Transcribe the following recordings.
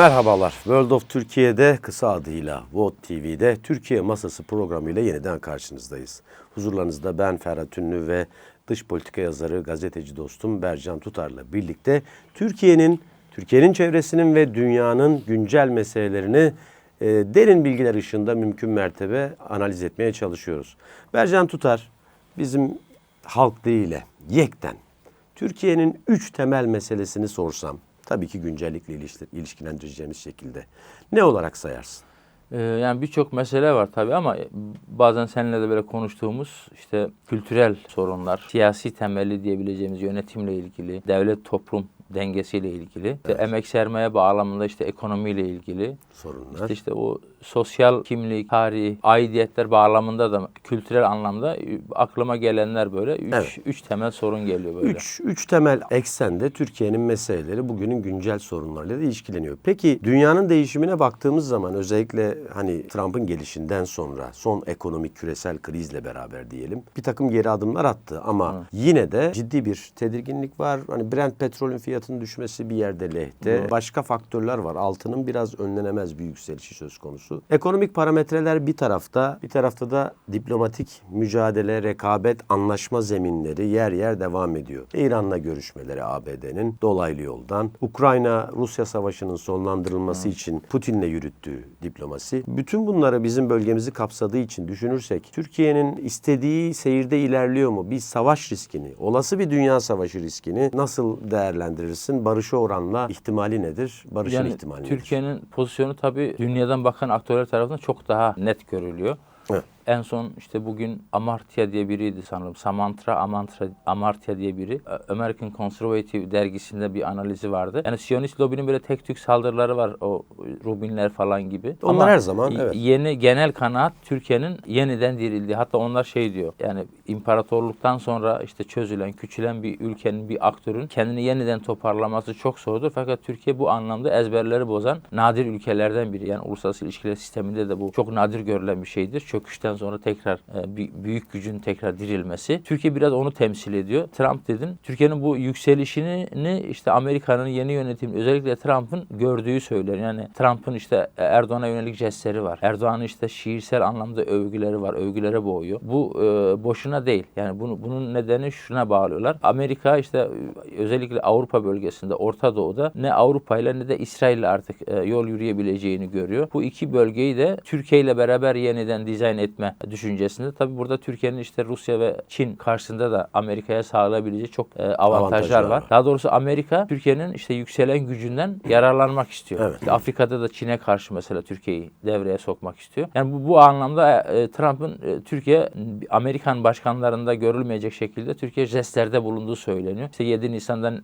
Merhabalar. World of Türkiye'de kısa adıyla VOD TV'de Türkiye Masası programıyla yeniden karşınızdayız. Huzurlarınızda ben Ferhat Ünlü ve dış politika yazarı gazeteci dostum Bercan Tutar'la birlikte Türkiye'nin, Türkiye'nin çevresinin ve dünyanın güncel meselelerini e, derin bilgiler ışığında mümkün mertebe analiz etmeye çalışıyoruz. Bercan Tutar bizim halk diliyle yekten Türkiye'nin üç temel meselesini sorsam, tabii ki güncellikle ilişki- ilişkilendireceğimiz şekilde ne olarak sayarsın? Ee, yani birçok mesele var tabii ama bazen seninle de böyle konuştuğumuz işte kültürel sorunlar, siyasi temelli diyebileceğimiz yönetimle ilgili, devlet toplum dengesiyle ilgili, işte emek sermaye bağlamında işte ekonomiyle ilgili, Sorunlar. işte, işte o sosyal kimlik, tarih, aidiyetler bağlamında da kültürel anlamda aklıma gelenler böyle üç, Evet. üç temel sorun geliyor böyle. Üç, üç temel eksende Türkiye'nin meseleleri bugünün güncel sorunlarıyla da ilişkileniyor. Peki dünyanın değişimine baktığımız zaman özellikle hani Trump'ın gelişinden sonra son ekonomik küresel krizle beraber diyelim bir takım geri adımlar attı ama yine de ciddi bir tedirginlik var. Hani Brent petrolün fiyatının düşmesi bir yerde lehte. Başka faktörler var. Altının biraz önlenemez bir yükselişi söz konusu. Ekonomik parametreler bir tarafta, bir tarafta da diplomatik mücadele, rekabet, anlaşma zeminleri yer yer devam ediyor. İran'la görüşmeleri ABD'nin dolaylı yoldan, Ukrayna-Rusya savaşının sonlandırılması için Putin'le yürüttüğü diplomasi. Bütün bunları bizim bölgemizi kapsadığı için düşünürsek Türkiye'nin istediği seyirde ilerliyor mu? Bir savaş riskini, olası bir dünya savaşı riskini nasıl değerlendirirsin? Barışa oranla ihtimali nedir? Barışın Yani ihtimali nedir? Türkiye'nin pozisyonu tabii dünyadan bakan aktörler tarafından çok daha net görülüyor. En son işte bugün Amartya diye biriydi sanırım. Samantra Amantra, Amartya diye biri. American Conservative dergisinde bir analizi vardı. Yani Siyonist lobinin böyle tek tük saldırıları var. O Rubinler falan gibi. Onlar her zaman, evet. Yeni genel kanaat Türkiye'nin yeniden dirildiği. Hatta onlar şey diyor. Yani imparatorluktan sonra işte çözülen, küçülen bir ülkenin, bir aktörün kendini yeniden toparlaması çok zordur. Fakat Türkiye bu anlamda ezberleri bozan nadir ülkelerden biri. Yani uluslararası ilişkiler sisteminde de bu çok nadir görülen bir şeydir. Çöküşten sonra tekrar e, büyük gücün tekrar dirilmesi. Türkiye biraz onu temsil ediyor. Trump dedin. Türkiye'nin bu yükselişini işte Amerika'nın yeni yönetim özellikle Trump'ın gördüğü söyler. Yani Trump'ın işte Erdoğan'a yönelik jestleri var. Erdoğan'ın işte şiirsel anlamda övgüleri var. Övgülere boğuyor. Bu e, boşuna değil. Yani bunu bunun nedeni şuna bağlıyorlar. Amerika işte e, özellikle Avrupa bölgesinde, Orta Doğu'da ne Avrupa ile ne de İsrail ile artık e, yol yürüyebileceğini görüyor. Bu iki bölgeyi de Türkiye ile beraber yeniden dizayn etme düşüncesinde. Tabii burada Türkiye'nin işte Rusya ve Çin karşısında da Amerika'ya sağlayabileceği çok e, avantajlar Avantajlar var. var. Daha doğrusu Amerika Türkiye'nin işte yükselen gücünden yararlanmak istiyor. Evet. İşte Afrika'da da Çin'e karşı mesela Türkiye'yi devreye sokmak istiyor. Yani bu, bu anlamda e, Trump'ın e, Türkiye Amerikan başkanlarında görülmeyecek şekilde Türkiye jestlerde bulunduğu söyleniyor. İşte 7 Nisan'dan e,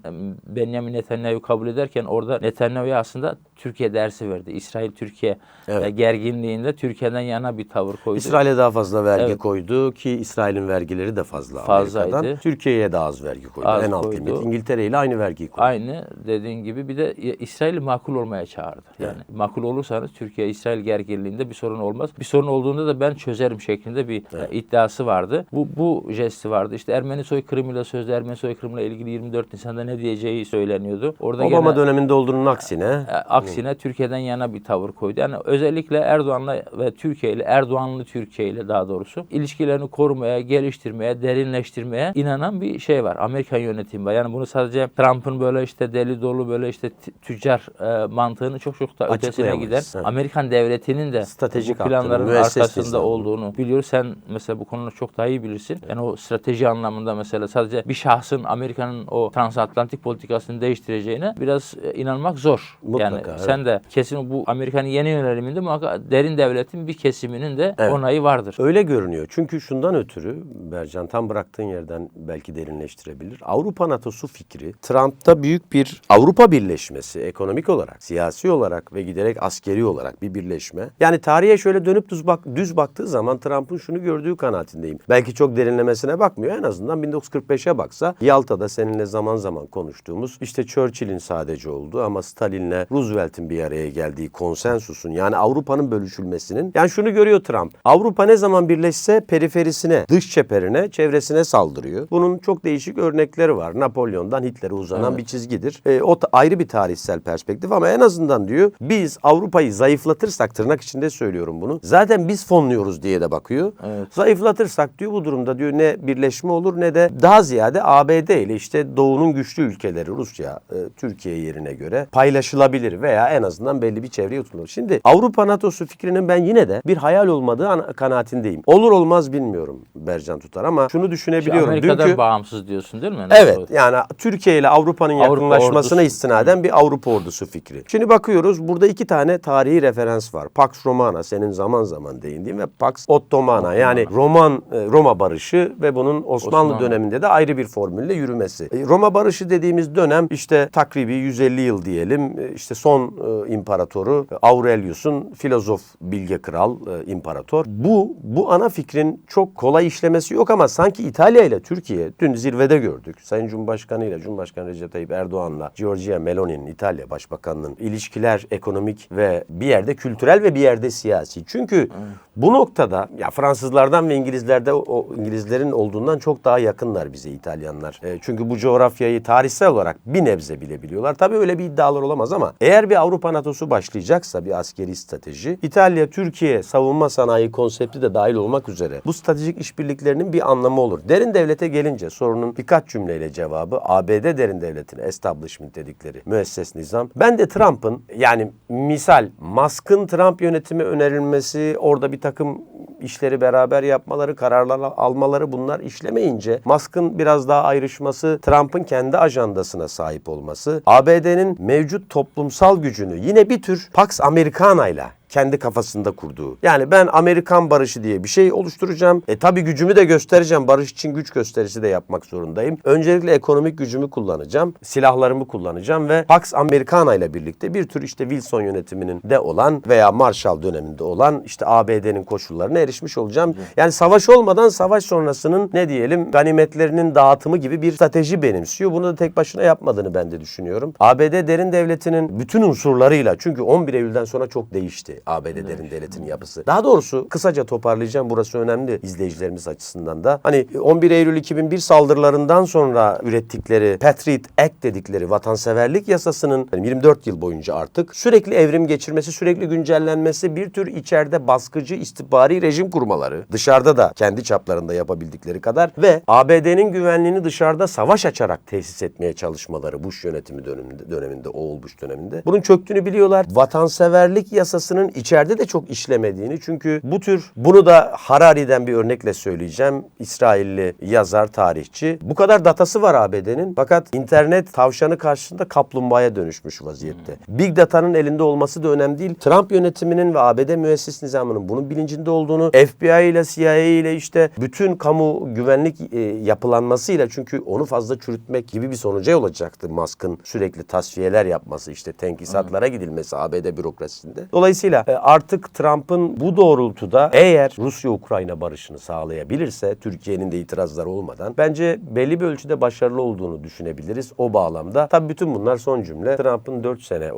Benjamin Netanyahu kabul ederken orada Netanyahu'ya aslında Türkiye dersi verdi. İsrail-Türkiye Evet. e, gerginliğinde Türkiye'den yana bir tavır koydu. İsrail'e daha fazla vergi Evet. koydu ki İsrail'in vergileri de fazla Fazlaydı. Amerika'dan. Türkiye'ye daha az vergi koydu. Az en alt koydu. limit. İngiltere ile aynı vergiyi koydu. Aynı dediğin gibi bir de İsrail'i makul olmaya çağırdı. Yani makul olursanız Türkiye-İsrail gerginliğinde bir sorun olmaz. Bir sorun olduğunda da ben çözerim şeklinde bir e, iddiası vardı. Bu bu jesti vardı. İşte Ermeni soykırımıyla sözde Ermeni soykırımıyla ilgili 24 Nisan'da ne diyeceği söyleniyordu. Orada Obama gene- döneminde olduğunun aksine e, aksine Türkiye'den yana bir tavır koydu. Yani özellikle Erdoğan'la ve Türkiye ile Erdoğanlı Türkiye ile daha doğrusu ilişkilerini korumaya, geliştirmeye, derinleştirmeye inanan bir şey var. Amerikan yönetimi var. Yani bunu sadece Trump'ın böyle işte deli dolu böyle işte tüccar e, mantığını çok çok da ötesine gider. Evet. Amerikan devletinin de Stratejik planların arkasında olduğunu biliyoruz. Sen mesela bu konuda çok daha iyi bilirsin. Yani o strateji anlamında mesela sadece bir şahsın Amerika'nın o transatlantik politikasını değiştireceğine biraz e, inanmak zor. Mutlaka, yani evet. sen de kesin bu Amerika'nın yeni yöneliminde muhakkak derin devletin bir kesiminin de Evet. onayı vardır. öyle görünüyor. Çünkü şundan ötürü Bercan tam bıraktığın yerden belki derinleştirebilir. Avrupa NATO'su fikri Trump'ta büyük bir Avrupa birleşmesi ekonomik olarak, siyasi olarak ve giderek askeri olarak bir birleşme. Yani tarihe şöyle dönüp düz, bak, düz baktığı zaman Trump'ın şunu gördüğü kanaatindeyim. Belki çok derinlemesine bakmıyor. En azından 1945'e baksa Yalta'da seninle zaman zaman konuştuğumuz işte Churchill'in sadece olduğu ama Stalin'le Roosevelt Roosevelt'in bir araya geldiği konsensusun yani Avrupa'nın bölüşülmesinin yani şunu görüyor Trump. Avrupa ne zaman birleşse periferisine, dış çeperine, çevresine saldırıyor. Bunun çok değişik örnekleri var. Napolyon'dan Hitler'e uzanan bir çizgidir. E, o ayrı bir tarihsel perspektif ama en azından diyor biz Avrupa'yı zayıflatırsak tırnak içinde söylüyorum bunu. Zaten biz fonluyoruz diye de bakıyor. Evet. Zayıflatırsak diyor bu durumda diyor ne birleşme olur ne de daha ziyade ABD ile işte doğunun güçlü ülkeleri Rusya, e, Türkiye yerine göre paylaşılabilir veya en azından belli bir çevreye tutulur. Şimdi Avrupa NATO'su fikrinin ben yine de bir hayal olmadığı ana- kanaatindeyim. Olur olmaz bilmiyorum Bercan Tutar ama şunu düşünebiliyorum. Amerika'dan Dünkü bağımsız diyorsun değil mi? Evet NATO? yani Türkiye ile Avrupa'nın Avrupa yakınlaşmasına ordusu. istinaden bir Avrupa ordusu fikri. Şimdi bakıyoruz burada iki tane tarihi referans var. Pax Romana senin zaman zaman değindiğin ve Pax Ottomana yani Roman e, Roma barışı ve bunun Osmanlı, Osmanlı. döneminde de ayrı bir formülle yürümesi. E, Roma barışı dediğimiz dönem işte takribi 150 yıl diyelim. E, işte son imparatoru Aurelius'un filozof bilge kral imparator. Bu bu ana fikrin çok kolay işlemesi yok ama sanki İtalya ile Türkiye dün zirvede gördük. Sayın Cumhurbaşkanı ile Cumhurbaşkanı Recep Tayyip Erdoğan'la Giorgia Meloni'nin İtalya Başbakanı'nın ilişkiler ekonomik ve bir yerde kültürel ve bir yerde siyasi. Çünkü bu noktada ya Fransızlardan ve İngilizlerde o İngilizlerin olduğundan çok daha yakınlar bize İtalyanlar. E, çünkü bu coğrafyayı tarihsel olarak bir nebze bile biliyorlar. Tabii öyle bir iddialar olamaz ama eğer bir Avrupa NATO'su başlayacaksa bir askeri strateji İtalya Türkiye savunma sanayi konsepti de dahil olmak üzere bu stratejik işbirliklerinin bir anlamı olur. Derin devlete gelince sorunun birkaç cümleyle cevabı ABD derin devletine establishment dedikleri müesses nizam. Ben de Trump'ın yani misal Musk'ın Trump yönetimi önerilmesi orada bir takım işleri beraber yapmaları, kararlar almaları bunlar işlemeyince Musk'ın biraz daha ayrışması, Trump'ın kendi ajandasına sahip olması, ABD'nin mevcut toplumsal gücünü yine bir tür Pax Americana kendi kafasında kurduğu. Yani ben Amerikan barışı diye bir şey oluşturacağım. E tabi gücümü de göstereceğim. Barış için güç gösterisi de yapmak zorundayım. Öncelikle ekonomik gücümü kullanacağım. Silahlarımı kullanacağım ve Pax Americana ile birlikte bir tür işte Wilson yönetiminin de olan veya Marshall döneminde olan işte ABD'nin koşullarına erişmiş olacağım. Yani savaş olmadan savaş sonrasının ne diyelim ganimetlerinin dağıtımı gibi bir strateji benimsiyor. Bunu da tek başına yapmadığını ben de düşünüyorum. ABD derin devletinin bütün unsurlarıyla çünkü 11 Eylül'den sonra çok değişti ABD derin devletinin yapısı. Daha doğrusu kısaca toparlayacağım. Burası önemli izleyicilerimiz açısından da. Hani 11 Eylül 2001 saldırılarından sonra ürettikleri Patriot Act dedikleri vatanseverlik yasasının yani 24 yıl boyunca artık sürekli evrim geçirmesi, sürekli güncellenmesi, bir tür içeride baskıcı istihbari rejim kurmaları, dışarıda da kendi çaplarında yapabildikleri kadar ve ABD'nin güvenliğini dışarıda savaş açarak tesis etmeye çalışmaları Bush yönetimi döneminde, döneminde, Oğul Bush döneminde. Bunun çöktüğünü biliyorlar. Vatanseverlik yasasının içeride de çok işlemediğini çünkü bu tür bunu da Harari'den bir örnekle söyleyeceğim. İsrailli yazar, tarihçi. Bu kadar datası var ABD'nin fakat internet tavşanı karşısında kaplumbağaya dönüşmüş vaziyette. Big Data'nın elinde olması da önemli değil. Trump yönetiminin ve ABD müesses nizamının bunun bilincinde olduğunu, FBI ile CIA ile işte bütün kamu güvenlik e, yapılanmasıyla çünkü onu fazla çürütmek gibi bir sonuca yol açacaktı Musk'ın sürekli tasfiyeler yapması işte tenkisatlara gidilmesi ABD bürokrasisinde. Dolayısıyla e, artık Trump'ın bu doğrultuda eğer Rusya-Ukrayna barışını sağlayabilirse Türkiye'nin de itirazları olmadan bence belli bir ölçüde başarılı olduğunu düşünebiliriz o bağlamda. Tabii bütün bunlar son cümle. Trump'ın 4 sene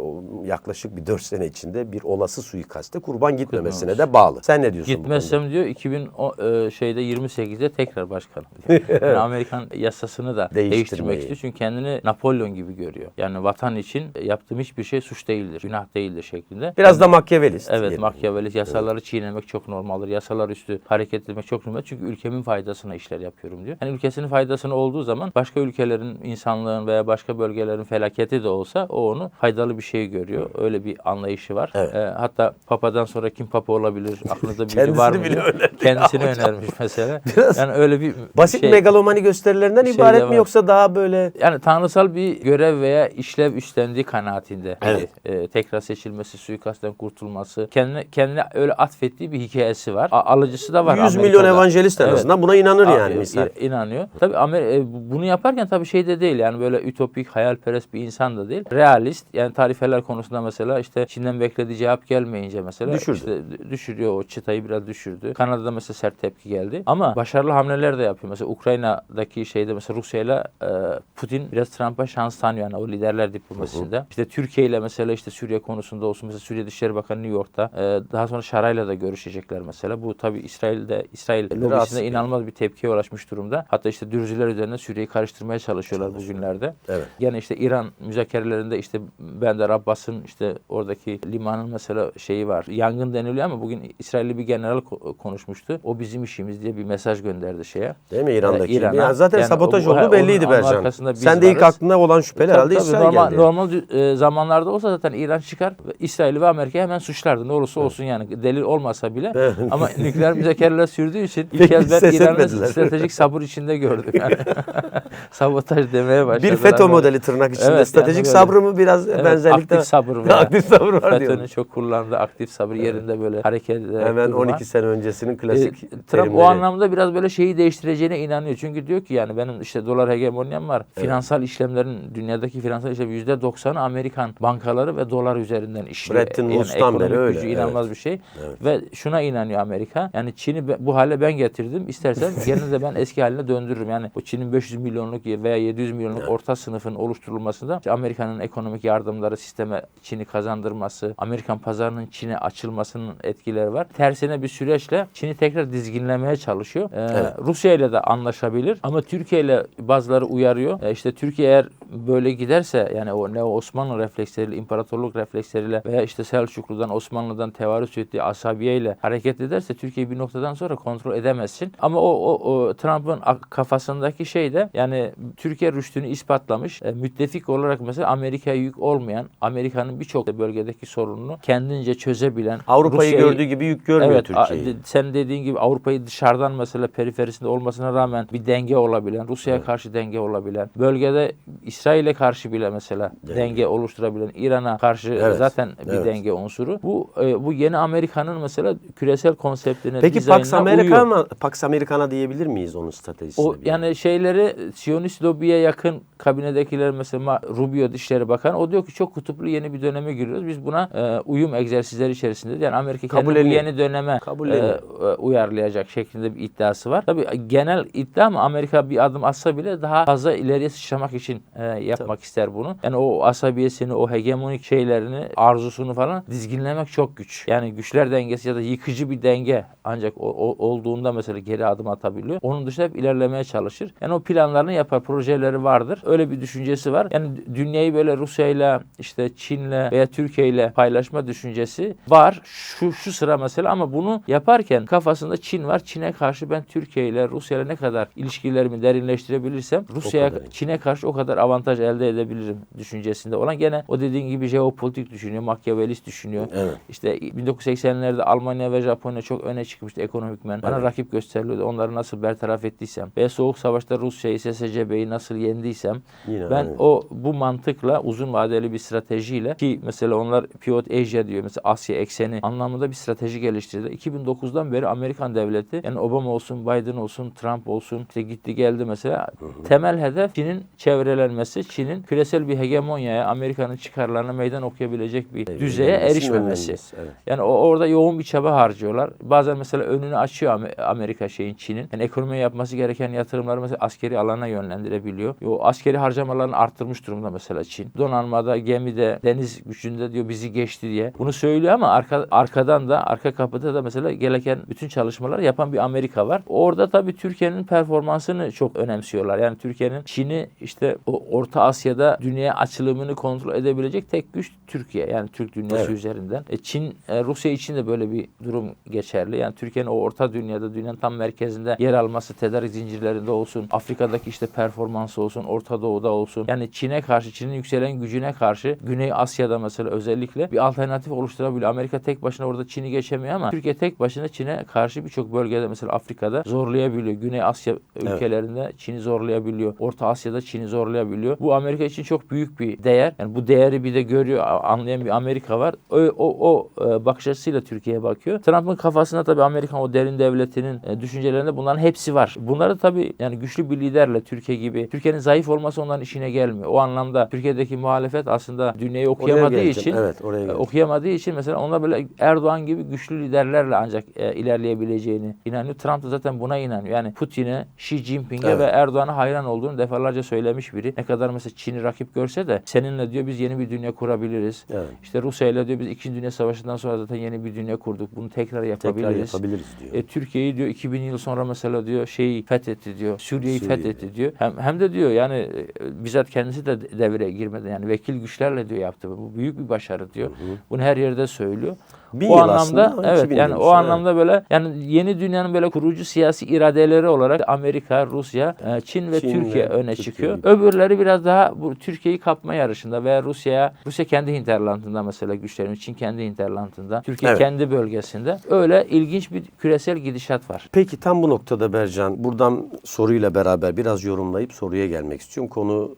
yaklaşık bir 4 sene içinde bir olası suikaste kurban gitmemesine de bağlı. Sen ne diyorsun? Gitmezsem diyor 2000 o, e, şeyde 28'de tekrar başkan. Yani Amerikan yasasını da değiştirmek istiyor çünkü kendini Napolyon gibi görüyor. Yani vatan için yaptığım hiçbir şey suç değildir, günah değildir şeklinde. Biraz da Machiavellist. Evet diyelim. Machiavelli yasaları çiğnemek çok normaldir. Yasalar üstü hareket etmek çok normal. Çünkü ülkemin faydasına işler yapıyorum diyor. Yani ülkesinin faydasına olduğu zaman başka ülkelerin, insanlığın veya başka bölgelerin felaketi de olsa o onu faydalı bir şey görüyor. Öyle bir anlayışı var. Evet. Ee, hatta Papa'dan sonra kim Papa olabilir? Aklınızda biri var mı? bile önerdi Kendisini ya önermiş mesela. Biraz yani öyle bir Basit şey. megalomani gösterilerinden şey ibaret mi var. yoksa daha böyle Yani tanrısal bir görev veya işlev üstlendiği kanaatinde. Evet. E, tekrar seçilmesi, suikastten kurtulması olması, kendine kendine öyle atfettiği bir hikayesi var. A- alıcısı da var 100 milyon Amerika'da. evangelist en Evet. azından buna inanır yani misal. inanıyor. Tabii Amer- e, bu- bunu yaparken tabii şey de değil yani böyle ütopik, hayalperest bir insan da değil. Realist yani tarifeler konusunda mesela işte Çin'den beklediği cevap gelmeyince mesela Düşürdü. işte düşürüyor o çıtayı biraz düşürdü. Kanada'da mesela sert tepki geldi. Ama başarılı hamleler de yapıyor. Mesela Ukrayna'daki şeyde mesela Rusya'yla e, Putin biraz Trump'a şans tanıyor yani o liderler diplomasisinde. İşte Türkiye ile mesela işte Suriye konusunda olsun mesela Suriye Dışişleri Bakanı New York'ta e, daha sonra Şaray'la da görüşecekler mesela. Bu tabii İsrail'de İsrail Rahatsız lobisinde yani. inanılmaz bir tepkiye ulaşmış durumda. Hatta işte Dürziler üzerine Suriye'yi karıştırmaya çalışıyorlar bugünlerde. Evet. Gene işte İran müzakerelerinde işte Bender Abbas'ın işte oradaki limanın mesela şeyi var. Yangın deniliyor ama bugün İsrailli bir general ko- konuşmuştu. O bizim işimiz diye bir mesaj gönderdi şeye. Değil mi İran'daki? Ee, İran'a. Ya zaten Yani sabotaj o- olduğu belliydi Bercan. Sen de ilk aklına olan şüpheli Tabii, herhalde tabii, İsrail normal, geldi. normal e, zamanlarda olsa zaten İran çıkar İsrail ve Amerika hemen suçlardı. Ne olursa olsun yani delil olmasa bile. Ama nükleer müzakereler sürdüğü için ilk kez ben İran'ı stratejik sabır içinde gördüm. Yani. Sabotaj demeye başladılar. Bir FETÖ Böyle. modeli tırnak içinde. Evet, Stratejik yani sabrı mı biraz Evet, benzerlikte? aktif sabır veya aktif sabır var FETÖ'nün diyor. çok kullandığı aktif sabır yerinde böyle hareket ederek Hemen durma. 12 sene öncesinin klasik E, Trump terimleri. o anlamda biraz böyle şeyi değiştireceğine inanıyor. Çünkü diyor ki yani benim işte dolar hegemonyam var. Finansal işlemlerin dünyadaki finansal işlem %90'ı Amerikan bankaları ve dolar üzerinden işliyor. Bretton Woods'tan öyle, gücü evet. inanılmaz bir şey. Ve şuna inanıyor Amerika. Yani Çin'i bu hale ben getirdim. İstersen gene de ben eski haline döndürürüm. Yani o Çin'in 500 milyonluk veya 700 milyonluk orta sınıfın oluşturulmasında işte Amerika'nın ekonomik yardımları sisteme Çin'i kazandırması, Amerikan pazarının Çin'e açılmasının etkileri var. Tersine bir süreçle Çin'i tekrar dizginlemeye çalışıyor. Ee, Rusya ile de anlaşabilir ama Türkiye ile bazıları uyarıyor. Ee, işte Türkiye eğer böyle giderse yani o ne Osmanlı refleksleriyle, imparatorluk refleksleriyle veya işte Selçuklu'dan, Osmanlı'dan tevarüs ettiği asabiyeyle hareket ederse Türkiye'yi bir noktadan sonra kontrol edemezsin. Ama o, o, o Trump'ın ak- kafasındaki şey de yani Türkiye rüştünü ispatlamış. E, müttefik olarak mesela Amerika'ya yük olmayan, Amerika'nın birçok bölgedeki sorununu kendince çözebilen, Avrupa'yı gördüğü gibi yük görmüyor Evet, Türkiye'yi. sen dediğin gibi Avrupa'yı dışarıdan mesela periferisinde olmasına rağmen bir denge olabilen, Rusya'ya karşı denge olabilen, bölgede İsrail'e karşı bile mesela denge, oluşturabilen, İran'a karşı Evet, zaten bir evet. denge unsuru. Bu e, bu yeni Amerika'nın mesela küresel konseptine, Peki Pax Amerika uyuyor. mı? Pax Americana diyebilir miyiz onun stratejisine? O yani şeyleri Siyonist lobiye yakın kabinedekiler mesela Rubio Dışişleri Bakanı o diyor ki çok kutuplu yeni bir döneme giriyoruz. Biz buna e, uyum egzersizleri içerisinde yani Amerika kendini bu Kabulleniyor. yeni döneme e, e, uyarlayacak şeklinde bir iddiası var. Tabii genel iddia ama Amerika bir adım atsa bile daha fazla ileriye sıçramak için e, yapmak ister bunu. Yani o asabiyesini, o hegemonik şeylerini, arzusunu falan dizginlemek çok güç. Yani güçler dengesi ya da yıkıcı bir denge ancak o, o- olduğunda mesela geri adım atabiliyor. Onun dışında hep ilerlemeye çalışır. Yani o planlarını yapar, projeleri vardır. Öyle bir düşüncesi var. Yani dünyayı böyle Rusya'yla, işte Çin'le veya Türkiye'yle paylaşma düşüncesi var. Şu şu sıra mesela ama bunu yaparken kafasında Çin var. Çin'e karşı ben Türkiye ile Rusya ile ne kadar ilişkilerimi derinleştirebilirsem Rusya'ya. Çin'e karşı o kadar avantaj elde edebilirim düşüncesinde olan gene o dediğin gibi jeopolitik düşünüyor, makyavelist düşünüyor. Evet. İşte 1980'lerde Almanya ve Japonya çok öne çıkmıştı ekonomikmen. Bana rakip gösteriliyordu. Onları nasıl bertaraf ettiysem ve Soğuk Savaş'ta Rusya'yı, SSCB'yi nasıl yendiysem Yine ben aynı. o bu mantıkla uzun vadeli bir stratejiyle ki mesela onlar Pivot Asia diyor mesela Asya ekseni anlamında bir strateji geliştirdi. 2009'dan beri Amerikan devleti yani Obama olsun, Biden olsun, Trump olsun işte gitti geldi mesela temel hedef Çin'in çevrelenmesi, Çin'in küresel bir hegemonyaya, Amerika'nın çıkarlarına meydan okuyabilecek bir düzeye Yenilmesi, önlenmesi, Evet. Yani o, orada yoğun bir çaba harcıyorlar. Bazen mesela önünü açıyor Am- Amerika şeyin Çin'in. Yani ekonomiye yapması gereken yatırımları mesela askeri alana yönlendirebiliyor. O askeri harcamalarını arttırmış durumda mesela Çin. Donanmada, gemide, deniz gücünde diyor bizi geçti diye. Bunu söylüyor ama arka, arkadan da arka kapıda da mesela gereken bütün çalışmalar yapan bir Amerika var. Orada tabii Türkiye'nin performansını çok önemsiyorlar. Yani Türkiye'nin Çin'i işte o Orta Asya'da dünya açılımını kontrol edebilecek tek güç Türkiye. Yani Türk dünyası Evet. Üzerinden. E Çin, e, Rusya için de böyle bir durum geçerli. Yani Türkiye'nin o orta dünyada, dünyanın tam merkezinde yer alması, tedarik zincirlerinde olsun, Afrika'daki işte performansı olsun, Orta Doğu'da olsun. Yani Çin'e karşı, Çin'in yükselen gücüne karşı Güney Asya'da mesela özellikle bir alternatif oluşturabiliyor. Amerika tek başına orada Çin'i geçemiyor ama Türkiye tek başına Çin'e karşı birçok bölgede mesela Afrika'da zorlayabiliyor. Güney Asya ülkelerinde Çin'i zorlayabiliyor. Orta Asya'da Çin'i zorlayabiliyor. Bu Amerika için çok büyük bir değer. Yani bu değeri bir de görüyor, anlayan bir Amerika var. O, o, o, o e, bakış açısıyla Türkiye'ye bakıyor. Trump'ın kafasında tabii Amerikan o derin devletinin e, düşüncelerinde bunların hepsi var. Bunları tabii yani güçlü bir liderle Türkiye gibi Türkiye'nin zayıf olması onların işine gelmiyor. O anlamda Türkiye'deki muhalefet aslında dünyayı okuyamadığı geleceğim. için Evet, oraya e, geleceğim. okuyamadığı için mesela onlar böyle Erdoğan gibi güçlü liderlerle ancak e, ilerleyebileceğini inanıyor. Trump da zaten buna inanıyor. Yani Putin'e, Xi Jinping'e Evet. ve Erdoğan'a hayran olduğunu defalarca söylemiş biri. Ne kadar mesela Çin'i rakip görse de seninle diyor biz yeni bir dünya kurabiliriz. Evet. İşte Rusya ile diyor biz 2. Dünya Savaşı'ndan sonra zaten yeni bir dünya kurduk. Bunu tekrar yapabiliriz. Tekrar yapabiliriz diyor. E, Türkiye'yi diyor 2000 yıl sonra mesela diyor şeyi fethetti diyor. Suriye'yi Suriye. fethetti diyor. Hem, hem de diyor yani e, bizzat kendisi de devreye girmedi. Yani vekil güçlerle diyor yaptı. Bu büyük bir başarı diyor. Bunu her yerde söylüyor. Bin o yıl anlamda aslında, evet 2000 yani o anlamda böyle yani yeni dünyanın böyle kurucu siyasi iradeleri olarak Amerika, Rusya, e, Çin ve Çin Türkiye ve öne Türkiye çıkıyor. Öbürleri biraz daha bu Türkiye'yi kapma yarışında veya Rusya'ya Rusya kendi hinterlandında mesela güçlerini Çin kendi hinterlandında, Türkiye Evet. kendi bölgesinde. Öyle ilginç bir küresel gidişat var. Peki tam bu noktada Bercan buradan soruyla beraber biraz yorumlayıp soruya gelmek istiyorum. Konu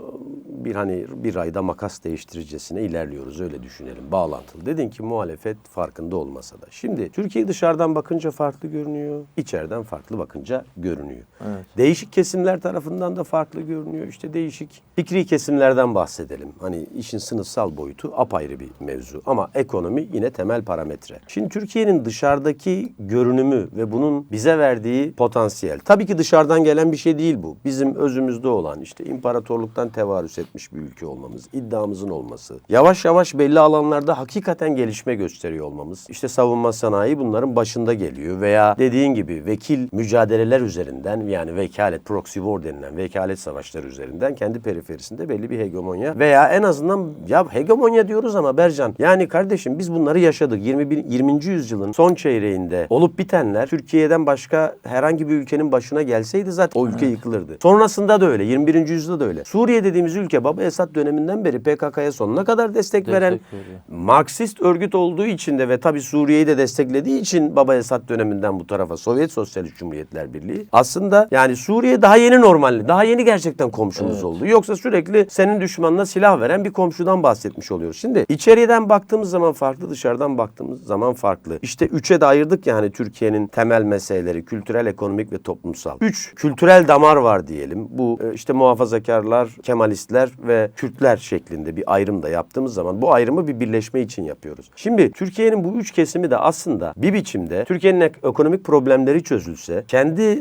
bir hani bir ayda makas değiştiricesine ilerliyoruz öyle düşünelim bağlantılı. Dedin ki muhalefet farkında olmasa da. Şimdi Türkiye dışarıdan bakınca farklı görünüyor. içeriden farklı bakınca görünüyor. Evet. Değişik kesimler tarafından da farklı görünüyor. İşte değişik fikri kesimlerden bahsedelim. Hani işin sınıfsal boyutu apayrı bir mevzu. Ama ekonomi yine temel parametre. Şimdi Türkiye'nin dışarıdaki görünümü ve bunun bize verdiği potansiyel. Tabii ki dışarıdan gelen bir şey değil bu. Bizim özümüzde olan işte imparatorluktan tevarüs etmiş bir ülke olmamız, iddiamızın olması. Yavaş yavaş belli alanlarda hakikaten gelişme gösteriyor olmamız. İşte savunma sanayi bunların başında geliyor veya dediğin gibi vekil mücadeleler üzerinden yani vekalet proxy war denilen vekalet savaşları üzerinden kendi periferisinde belli bir hegemonya veya en azından ya hegemonya diyoruz ama Bercan yani kardeşim biz bunları yaşadık. 21 20. yüzyılın son çeyreğinde olup bitenler Türkiye'den başka herhangi bir ülkenin başına gelseydi zaten o ülke yıkılırdı. Sonrasında da öyle. 21. yüzyılda da öyle. Suriye dediğimiz ülke Baba Esad döneminden beri PKK'ya sonuna kadar destek, veren Destek veriyor. Marksist örgüt olduğu için de ve tabii Suriye'yi de desteklediği için Baba Esad döneminden bu tarafa Sovyet Sosyalist Cumhuriyetler Birliği aslında yani Suriye daha yeni normalli, daha yeni gerçekten komşumuz oldu. Yoksa sürekli senin düşmanına silah veren bir komşudan bahsetmiş oluyoruz. Şimdi içeriden baktığımız zaman farklı, dışarıdan baktığımız zaman farklı. İşte üçe de ayırdık yani Türkiye'nin temel meseleleri kültürel, ekonomik ve toplumsal. Üç kültürel damar var diyelim. Bu e, işte muhafazakarlar, Kemalistler ve Kürtler şeklinde bir ayrım da yaptığımız zaman bu ayrımı bir birleşme için yapıyoruz. Şimdi Türkiye'nin bu üç kesimi de aslında bir biçimde Türkiye'nin ek- ekonomik problemleri çözülse kendi e,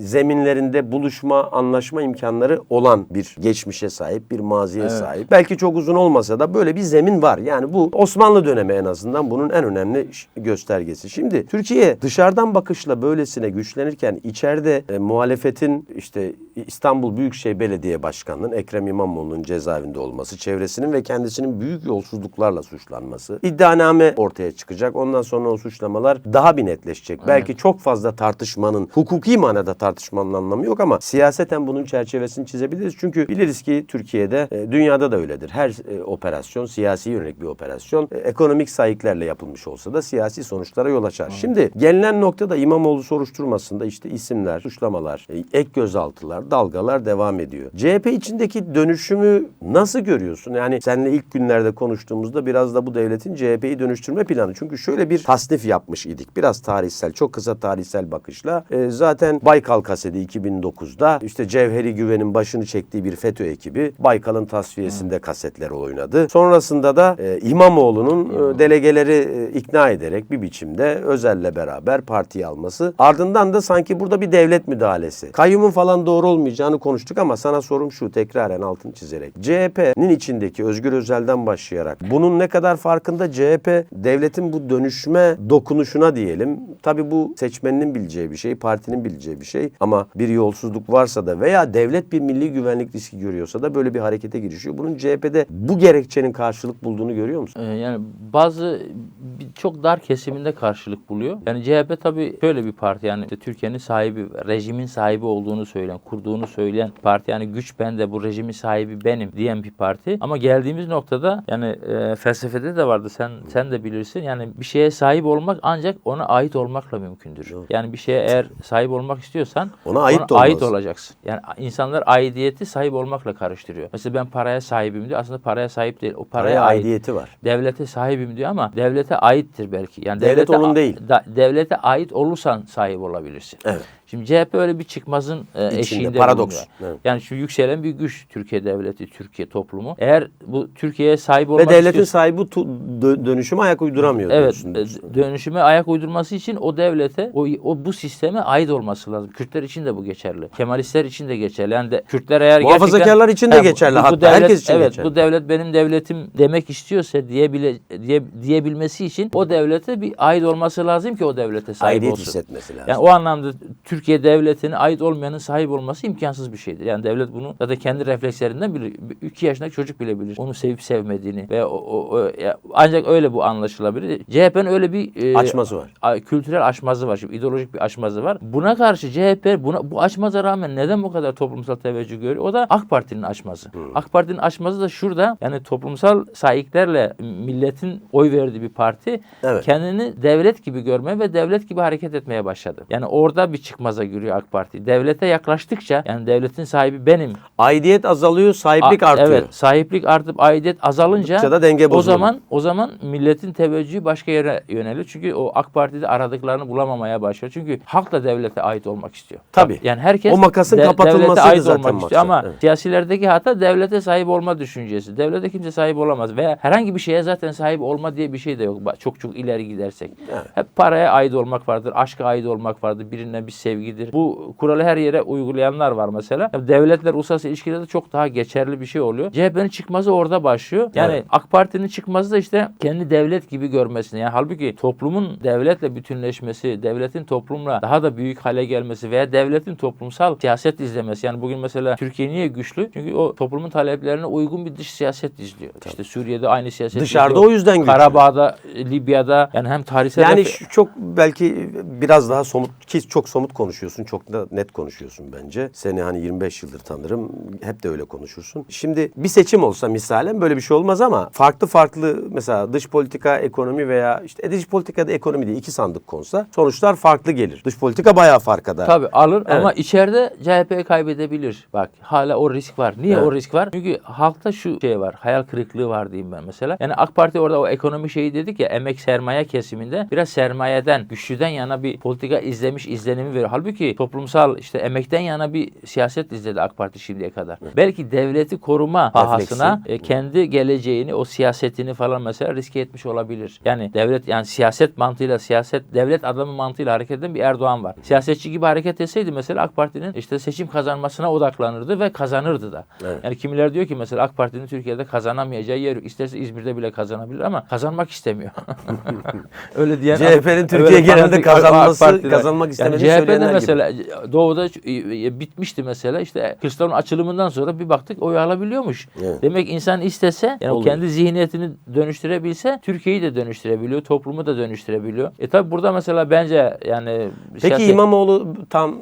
zeminlerinde buluşma, anlaşma imkanları olan bir geçmişe sahip, bir maziye Evet. sahip. Belki çok uzun olmasa da böyle bir zemin var. Yani bu Osmanlı dönemi en azından bunun en önemli göstergesi. Şimdi Türkiye dışarıdan bakışla böylesine güçlenirken içeride e, muhalefetin işte İstanbul Büyükşehir Belediye Başkanı'nın Ekrem İmamoğlu'nun cezaevinde olması, çevresinin ve kendisinin büyük yolsuzluklarla suçlanması, iddianame ortaya çıkacak. Ondan sonra o suçlamalar daha bir netleşecek. Belki çok fazla tartışmanın, hukuki manada tartışmanın anlamı yok ama siyaseten bunun çerçevesini çizebiliriz. Çünkü biliriz ki Türkiye'de, e, dünyada da öyledir. Her e, operasyon siyasi yönelik bir operasyon. E, ekonomik sahiplerle yapılmış olsa da siyasi sonuçlara yol açar. Şimdi gelinen noktada İmamoğlu soruşturmasında işte isimler, suçlamalar, ek gözaltılar, dalgalar devam ediyor. CHP içindeki dönüşümü nasıl görüyorsun? Yani seninle ilk günlerde konuştuğumuzda biraz da bu devletin CHP'yi dönüştürme planı. Çünkü şöyle bir tasnif yapmış idik. Biraz tarihsel, çok kısa tarihsel bakışla. E, zaten Baykal kaseti 2009'da işte Cevheri Güven'in başını çektiği bir FETÖ ekibi Baykal'ın tasfiyesinde kasetler oynadı. Sonrasında da e, İmamoğlu'nun e, delegeleri e, ikna ederek bir biçimde Özel'le beraber partiyi alması. Ardından da sanki burada bir devlet müdahalesi. Kayyumun falan doğru olmayacağını konuştuk ama sana sorum şu tekraren altını çizerek. CHP'nin içindeki Özgür Özel'den başlayarak bunun ne kadar farkında CHP devletin bu dönüşme dokunuşuna diyelim. Tabii bu seçmeninin bileceği bir şey, partinin bileceği bir şey ama bir yolsuzluk varsa da veya devlet bir milli güvenlik riski görüyorsa da böyle bir harekete girişiyor. Bunun CHP'de bu gerekçenin karşılık bulduğunu görüyor musun? Ee, yani bazı çok dar kesiminde karşılık buluyor. Yani CHP tabii şöyle bir parti yani işte Türkiye'nin sahibi, rejimin sahibi olduğunu söyleyen, kurduğunu söyleyen parti. Yani güç bende, bu rejimin sahibi benim diyen bir parti. Ama geldiğimiz noktada yani e, felsefede de vardı sen sen de bilirsin. Yani bir şeye sahip olmak ancak ona ait olmakla mümkündür. Doğru. Yani bir şeye eğer sahip olmak istiyorsan Ona ait de ait olacaksın. Yani insanlar aidiyeti sahip olmakla karıştırıyor. Mesela ben paraya sahibim diyor. Aslında paraya sahip değil. O paraya Paraya ait. aidiyeti var. Devlete sahibim diyor ama devlete aittir belki. Yani Devlet devlete onun değil. da- devlete ait olursan sahip olabilirsin. Evet. Şimdi CHP öyle bir çıkmazın e, İçinde, eşiğinde paradoks. bulunuyor. Evet. Yani şu yükselen bir güç Türkiye devleti, Türkiye toplumu. Eğer bu Türkiye'ye sahip Ve olmak devletin istiyorsa- sahibi dö- dönüşüme ayak uyduramıyor. Evet, diyorsun. e, dönüşüme ayak uydurması için o devlete, o, o bu sisteme ait olması lazım. Kürtler için de bu geçerli. Kemalistler için de geçerli. Yani de, Kürtler eğer Muhafazakarlar için de Ha, bu- geçerli, bu hatta devlet- herkes için evet, geçerli. bu devlet benim devletim demek istiyorsa diyebile diye, diyebilmesi için o devlete bir ait olması lazım ki o devlete sahip Aidiyet olsun. hissetmesi lazım. Yani o anlamda Türkiye devletine ait olmayanın sahip olması imkansız bir şeydir. Yani devlet bunu zaten kendi reflekslerinden bilir. 2 yaşındaki çocuk bile bilir. Onu sevip sevmediğini ve o, o- o- ancak öyle bu anlaşılabilir. CHP'nin öyle bir e, Açması var. a- kültürel aşmazı var. Şimdi ideolojik bir aşmazı var. Buna karşı CHP buna bu aşmaza rağmen neden bu kadar toplumsal teveccüh görüyor? O da AK Parti'nin aşmazı. Hmm. AK Parti'nin aşmazı da şurada. Yani toplumsal sahiplerle milletin oy verdiği bir parti Evet. kendini devlet gibi görmeye ve devlet gibi hareket etmeye başladı. Yani orada bir çıkmaza giriyor AK Parti. Devlete yaklaştıkça yani devletin sahibi benim. Aidiyet azalıyor, sahiplik A- artıyor. Evet, sahiplik artıp aidiyet azalınca da denge o bozuluyor. zaman o zaman milletin teveccühü başka yere yöneliyor. Çünkü o AK Parti'de aradıklarını bulamamaya başlıyor. Çünkü halk da devlete ait olmak istiyor. Tabii. Yani herkes O makasın de- kapatılmasıydı devlete ait zaten olmak maksat. istiyor ama Evet. siyasilerdeki hata devlete sahip olma düşüncesi. Devlete kimse sahip olamaz veya herhangi bir şeye zaten sahip olma diye bir şey de yok. Çok çok ileri gidersek. Evet. Hep paraya ait olmak vardır, aşka ait olmak vardır, birine bir sevgidir. Bu kuralı her yere uygulayanlar var mesela. Devletler uluslararası ilişkilerde çok daha geçerli bir şey oluyor. CHP'nin çıkması orada başlıyor. Yani Evet. AK Parti'nin çıkması da işte kendi devlet gibi görmesine. Yani halbuki toplumun devletle bütünleşmesi, devletin toplumla daha da büyük hale gelmesi veya devletin toplumsal siyaset izlemesi. Yani bugün mesela Türkiye niye güçlü? Çünkü o toplumun taleplerine uygun bir dış siyaset izliyor. İşte Suriye'de aynı siyaset Dışarıda izliyor. o yüzden güçlü. Karabağ'da, Libya'da yani hem tarihsel Yani çok belki biraz daha somut ki çok somut konuşuyorsun. Çok da net konuşuyorsun bence. Seni hani 25 yıldır tanırım. Hep de öyle konuşursun. Şimdi bir seçim olsa misalen böyle bir şey olmaz ama farklı farklı mesela dış politika, ekonomi veya işte e, dış politikada ekonomi diye iki sandık konsa sonuçlar farklı gelir. Dış politika bayağı farkada. Tabii alır Evet. ama içeride CHP kaybedebilir. Bak hala o risk var. Niye Evet. o risk var? Çünkü halkta şu şey var. Hayal kırıklığı var diyeyim ben mesela. Yani AK Parti orada o ekonomi şeyi dedik ya emek sermaye kesiminde biraz sermayeden, güçlüden yana bir politika izlemiş izlenimi veriyor. Halbuki toplumsal işte emekten yana bir siyaset izledi AK Parti şimdiye kadar. Belki devleti koruma pahasına e, kendi geleceğini, o siyasetini falan mesela riske etmiş olabilir. Yani devlet yani siyaset mantığıyla siyaset devlet adamı mantığıyla hareket eden bir Erdoğan var. Siyasetçi gibi hareket etseydi mesela AK Parti'nin işte seçim kazanmasına odaklanırdı ve kazanırdı da. Evet. Yani kimiler diyor ki mesela AK Parti'nin Türkiye'de kazanamayacağı yer yok. İsterse İzmir'de bile kazanabilir ama kazanmak istemiyor. Öyle diyen CHP'nin Türkiye genelinde kazanması- kazanmak istemediği yani CHP'de söyleyenler gibi. mesela Doğu'da e, bitmişti mesela işte Kılıçdaroğlu'nun açılımından sonra bir baktık oy alabiliyormuş. Evet. Demek insan istese yani o Oluyor. kendi zihniyetini dönüştürebilse Türkiye'yi de dönüştürebiliyor, toplumu da dönüştürebiliyor. E tabi burada mesela bence yani Peki siyaset- İmamoğlu tam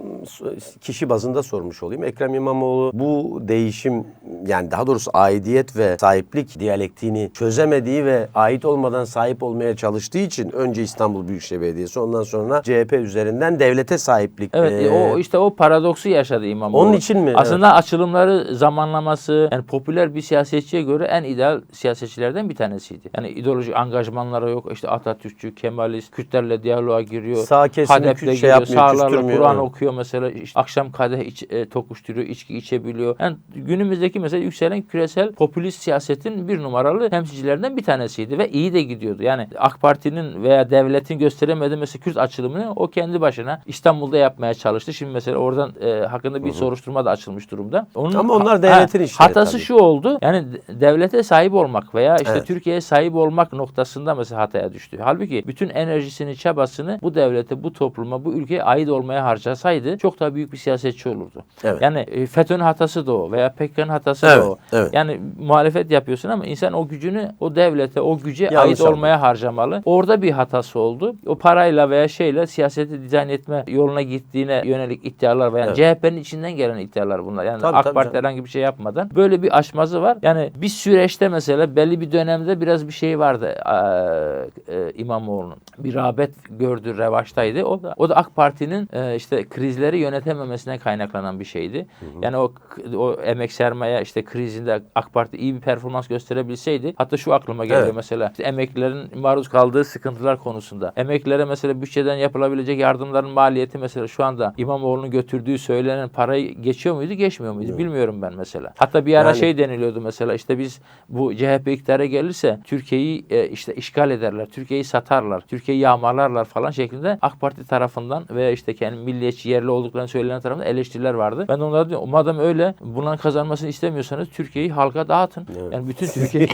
kişi bazında sormuş olayım. Ekrem İmamoğlu bu değişim yani daha doğrusu aidiyet ve sahiplik diyalektiğini çözemediği ve ait olmadan sahip olmaya çalıştığı için önce İstanbul Büyükşehir Belediyesi ondan sonra CHP üzerinden devlete sahiplik. Evet Ee, o işte o paradoksu yaşadı İmamoğlu. Onun için mi? Aslında açılımları zamanlaması yani popüler bir siyasetçiye göre en ideal siyasetçilerden bir tanesiydi. Yani ideolojik angajmanları yok. İşte Atatürkçü, Kemalist, Kürtlerle diyaloğa giriyor. Sağ HADEP'le şey giriyor. yapmıyor, Sağlarla Kur'an evet. okuyor mesela. İşte akşam kadeh iç, e, tokuşturuyor, içki içebiliyor. Yani günümüzdeki mesela yükselen küresel popülist siyasetin bir numaralı temsilcilerinden bir tanesiydi ve iyi de gidiyordu. Yani AK Parti'nin veya devletin gösteremediği mesela Kürt açılımını o kendi başına İstanbul'da yapmaya çalıştı. Şimdi mesela oradan e, hakkında bir soruşturma da açılmış durumda. Onun Ama onlar ha- devletin işleri Hatası tabii. şu oldu. Yani de- devlete sahip olmak veya işte Evet. Türkiye'ye sahip olmak noktasında mesela hataya düştü. Halbuki bütün enerjisini, çabasını bu devlete, bu topluma, bu ülkeye ait olmaya harcasaydı çok daha büyük bir siyasetçi olurdu. Evet. Yani e, FETÖ'nün hatası da o veya PKK'nın hatası Evet, da o. evet. Yani muhalefet yapıyorsun ama insan o gücünü o devlete, o güce Yanlış ait olmaya harcamalı. Orada bir hatası oldu. O parayla veya şeyle siyaseti dizayn etme yoluna gittiğine yönelik iddialar var. Yani CHP'nin içinden gelen iddialar bunlar. Yani Tabii, AK tabii Parti canım. herhangi bir şey yapmadan böyle bir aşmazı var. Yani bir süreçte mesela belli bir dönemde biraz bir şey vardı eee, e, İmamoğlu'nun. Bir rağbet gördü, revaçtaydı. O da o da AK Parti'nin e, işte krizleri yönetememesine kaynaklanan bir şeydi. Yani o o emek sermaye işte krizinde AK Parti iyi bir performans gösterebilseydi hatta şu aklıma geliyor Evet. mesela işte emeklilerin maruz kaldığı sıkıntılar konusunda. Emeklilere mesela bütçeden yapılabilecek yardımların maliyeti mesela şu anda İmamoğlu'nun götürdüğü söylenen parayı geçiyor muydu, geçmiyor muydu bilmiyorum ben mesela. Hatta bir ara Yani- şey deniliyordu mesela işte biz bu CHP iktidara gelirse Türkiye'yi e, işte işgal ederler, Türkiye'yi satarlar, Türkiye'yi yağmalarlar falan şeklinde AK Parti tarafından veya işte kendi milliyetçi yerli olduklarını söylenen tarafından eleştiriler vardı. Ben onlara diyorum madem öyle bunların kazanmasını istemiyorsanız Türkiye'yi halka dağıtın. Yani bütün Türkiye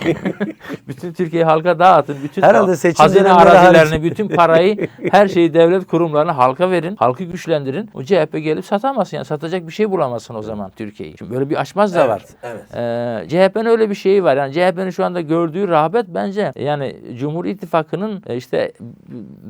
bütün Türkiye'yi halka dağıtın. Bütün Herhalde seçim hazine arazilerini, bütün parayı, her şeyi devlet kurumlarına halka verin. Halkı güçlendirin. O CHP gelip satamazsın yani. Satacak bir şey bulamazsın o zaman Türkiye'yi. Şimdi böyle bir aşmaz da var. evet. Ee, CHP'nin öyle bir şeyi var. Yani CHP'nin şu anda gördüğü rağbet bence yani Cumhur İttifakı'nın e, işte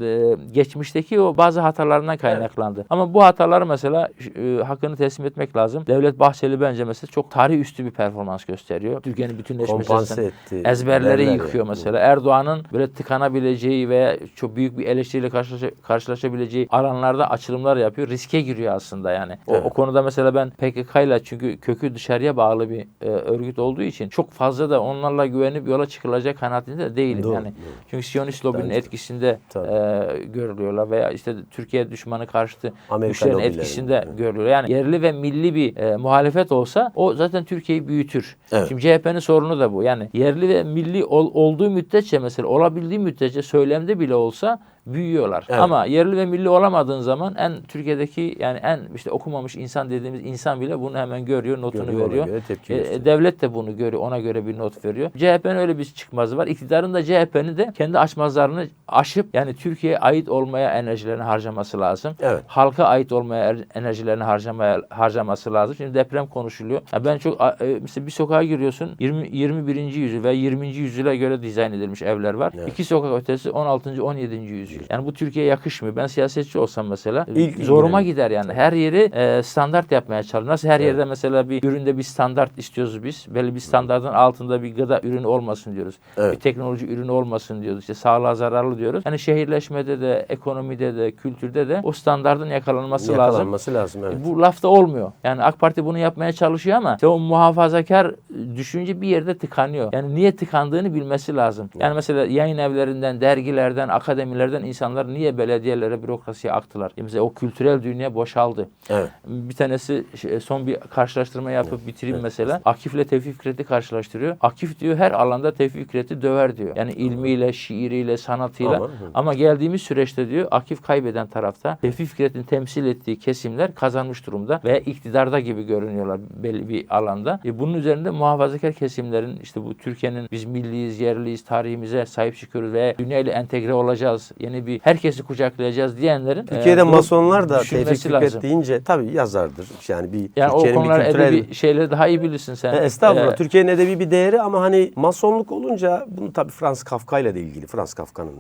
e, geçmişteki o bazı hatalarından kaynaklandı. Ama bu hataları mesela e, hakkını teslim etmek lazım. Devlet Bahçeli bence mesela çok tarih üstü bir performans gösteriyor. Türkiye'nin bütünleşmesi ezberleri Neler yıkıyor yani. mesela. Erdoğan'ın böyle tıkanabileceği veya çok büyük bir eleştiriyle karşılaşa- karşılaşabileceği alanlarda açılımlar yapıyor. Riske giriyor aslında yani. O, Evet. o konuda mesela ben PKK ile çünkü kökü dışarıya bağlı bir e, örgüt olduğu için çok fazla da onlarla güvenip yola çıkılacak kanaatinde de değilim Doğru, yani. doğru. Çünkü Siyonist lobinin Bence de. etkisinde Tabii. e, görülüyorlar veya işte Türkiye düşmanı karşıtı güçlerin etkisinde görülüyor. Yani yerli ve milli bir e, muhalefet olsa o zaten Türkiye'yi büyütür. Evet. Şimdi CHP'nin sorunu da bu. Yani yerli ve milli ol- olduğu müddetçe mesela olabildiği müddetçe söylemde bile olsa büyüyorlar. Evet. Ama yerli ve milli olamadığın zaman en Türkiye'deki yani en işte okumamış insan dediğimiz insan bile bunu hemen görüyor, notunu Görüyor, veriyor. göre E, gösteriyor. devlet de bunu görüyor, ona göre bir not veriyor. CHP'nin öyle bir çıkmazı var. İktidarın da CHP'nin de kendi açmazlarını aşıp yani Türkiye'ye ait olmaya enerjilerini harcaması lazım. Evet. Halka ait olmaya er- enerjilerini harcamaya harcaması lazım. Şimdi deprem konuşuluyor. Ya ben çok e, mesela bir sokağa giriyorsun 20 21. yüzyıl veya 20. yüzyıla göre dizayn edilmiş evler var. Evet. İki sokak ötesi 16. 17. yüzyıl. Yani bu Türkiye'ye yakışmıyor. Ben siyasetçi olsam mesela İlk zoruma ilgilenen- gider yani. Her yeri e, standart yapmaya çalışıyor. Nasıl her Evet. yerde mesela bir üründe bir standart istiyoruz biz. Belli bir standartın altında bir gıda ürünü olmasın diyoruz. Evet. Bir teknoloji ürünü olmasın diyoruz. İşte sağlığa zararlı diyoruz. Yani şehirleşmede de, ekonomide de, kültürde de o standardın yakalanması lazım. Yakalanması lazım. Evet. Bu lafta olmuyor. Yani AK Parti bunu yapmaya çalışıyor ama işte o muhafazakar düşünce bir yerde tıkanıyor. Yani niye tıkandığını bilmesi lazım. Yani mesela yayın evlerinden, dergilerden, akademilerden insanlar niye belediyelere, bürokrasiye aktılar? Mesela o kültürel dünya boşaldı. Evet. Bir tanesi şey, son bir karşılaştırma yapıp bitireyim mesela. Akif'le Tevfik Fikret'i karşılaştırıyor. Akif diyor her alanda Tevfik Fikret'i döver diyor. Yani ilmiyle, şiiriyle, sanatıyla. Ama- Ama, geldiğimiz süreçte diyor Akif kaybeden tarafta Tevfik Fikret'in temsil ettiği kesimler kazanmış durumda ve iktidarda gibi görünüyorlar belli bir alanda. E bunun üzerinde muhafazakar kesimlerin işte bu Türkiye'nin biz milliyiz, yerliyiz, tarihimize sahip çıkıyoruz ve dünyayla entegre olacağız. Yeni bir herkesi kucaklayacağız diyenlerin Türkiye'de e, masonlar da Tevfik Fikret deyince tabii yazardır. Yani bir Yani o Türkiye'nin bir konular kültürel... edebi şeyleri daha iyi bilirsin sen. E, Estağfurullah. Ee, Türkiye'nin edebi bir değeri ama hani masonluk olunca bunu tabii Franz Kafka ile de ilgili. Franz Kafka'nın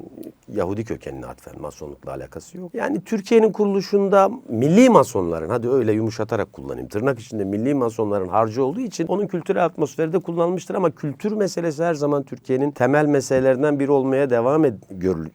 Yahudi kökenine atfen masonlukla alakası yok. Yani Türkiye'nin kuruluşunda milli masonların hadi öyle yumuşatarak kullanayım. Tırnak içinde milli masonların harcı olduğu için onun kültürel atmosferi de kullanılmıştır ama kültür meselesi her zaman Türkiye'nin temel meselelerinden biri olmaya devam ed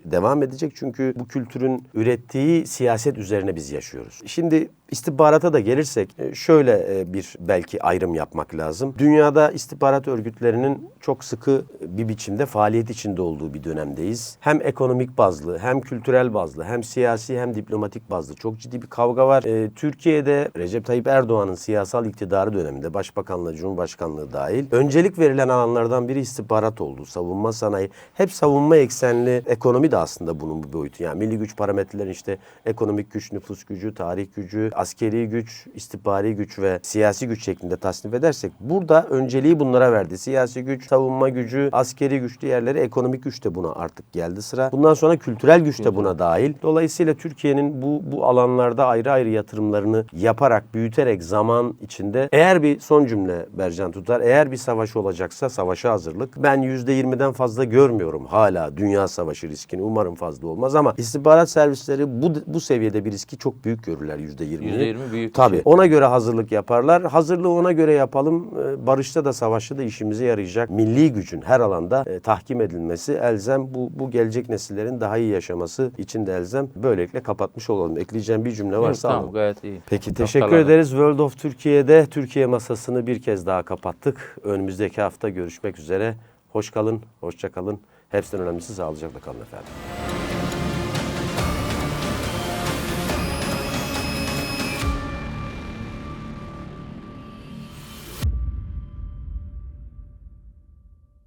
devam edecek. Çünkü bu kültürün ürettiği siyaset üzerine biz yaşıyoruz. Şimdi istihbarata da gelirsek e, şöyle e, bir belki ayrım yapmak lazım. Dünyada istihbarat örgütlerinin çok sıkı bir biçimde faaliyet içinde olduğu bir dönemdeyiz. Hem ekonomik bazlı, hem kültürel bazlı, hem siyasi hem diplomatik bazlı çok ciddi bir kavga var. E, Türkiye'de Recep Tayyip Erdoğan'ın siyasal iktidarı döneminde başbakanlığı, cumhurbaşkanlığı dahil öncelik verilen alanlardan biri istihbarat oldu. Savunma sanayi, hep savunma eksenli ekonomi de aslında bunun bir boyutu. Yani milli güç parametrelerin işte ekonomik güç, nüfus gücü, tarih gücü, askeri güç, istihbari güç ve siyasi güç şeklinde tasnif edersek burada önceliği bunlara verdi. Siyasi güç, savunma gücü, askeri güç diğerleri ekonomik güç de buna artık geldi sıra. Bundan sonra kültürel güç de buna dahil. Dolayısıyla Türkiye'nin bu bu alanlarda ayrı ayrı yatırımlarını yaparak, büyüterek zaman içinde eğer bir son cümle Bercan tutar. Eğer bir savaş olacaksa savaşa hazırlık. Ben %20'den fazla görmüyorum hala dünya savaşı riskini. Umarım fazla olmaz ama istihbarat servisleri bu bu seviyede bir riski çok büyük görürler %20'yi. %20 büyük Tabii. şey. Ona göre hazırlık yaparlar. Hazırlığı ona göre yapalım. Ee, Barışta da savaşta da işimize yarayacak milli gücün her alanda e, tahkim edilmesi elzem. Bu, bu gelecek nesillerin daha iyi yaşaması için de elzem. Böylelikle kapatmış olalım. Ekleyeceğim bir cümle Yok, varsa tamam alın. gayet iyi. Peki teşekkür Noktalayalım. ederiz. World of Türkiye'de Türkiye masasını bir kez daha kapattık. Önümüzdeki hafta görüşmek üzere. Hoş kalın, hoşça kalın. Hepsinden önemlisi sağlıcakla kalın efendim.